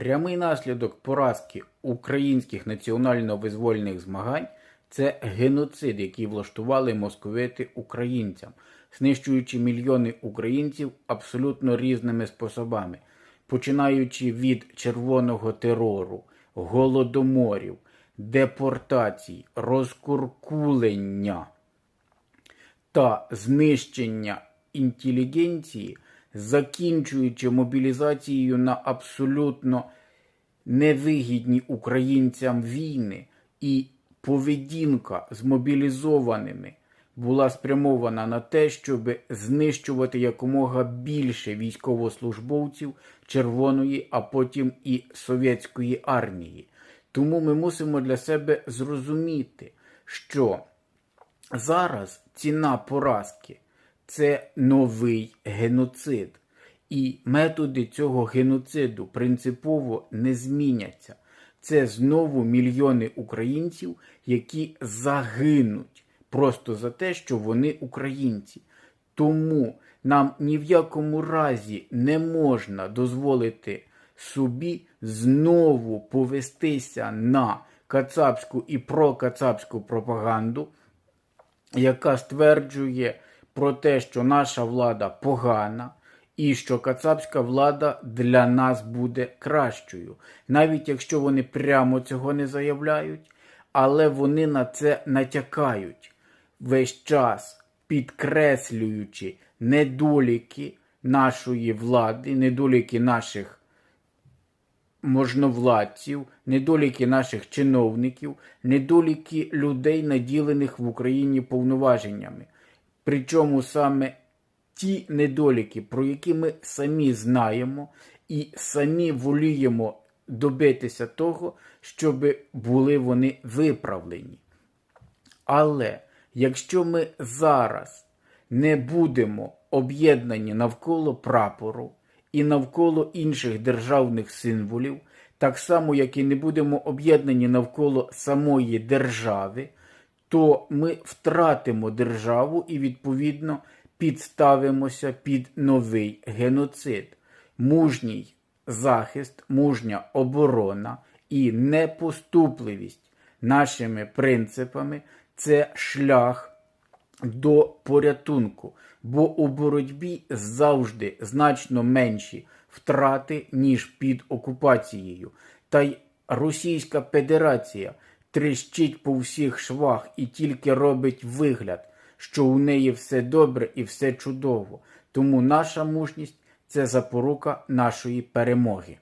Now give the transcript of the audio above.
Прямий наслідок поразки українських національно-визвольних змагань це геноцид, який влаштували московити українцям, знищуючи мільйони українців абсолютно різними способами, починаючи від червоного терору, голодоморів, депортацій, розкуркулення та знищення інтелігенції, закінчуючи мобілізацією на абсолютно невигідні українцям війни, і поведінка з мобілізованими була спрямована на те, щоб знищувати якомога більше військовослужбовців Червоної, а потім і совєтської армії. Тому ми мусимо для себе зрозуміти, що Зараз ціна поразки це новий геноцид. І методи цього геноциду принципово не зміняться. Це знову мільйони українців, які загинуть просто за те, що вони українці. Тому нам ні в якому разі не можна дозволити собі знову повестися на кацапську і прокацапську пропаганду яка стверджує про те, що наша влада погана і що кацапська влада для нас буде кращою, навіть якщо вони прямо цього не заявляють, але вони на це натякають весь час, підкреслюючи недоліки нашої влади, недоліки наших можновладців, недоліки наших чиновників, недоліки людей, наділених в Україні повноваженнями. Причому саме ті недоліки, про які ми самі знаємо, і самі воліємо добитися того, щоб були вони виправлені. Але якщо ми зараз не будемо об'єднані навколо прапору, і навколо інших державних символів, так само, як і не будемо об'єднані навколо самої держави, то ми втратимо державу і, відповідно, підставимося під новий геноцид. Мужній захист, мужня оборона і непоступливість нашими принципами це шлях до порятунку, бо у боротьбі завжди значно менші втрати, ніж під окупацією. Та й Російська Федерація тріщить по всіх швах і тільки робить вигляд, що у неї все добре і все чудово. Тому наша мужність це запорука нашої перемоги.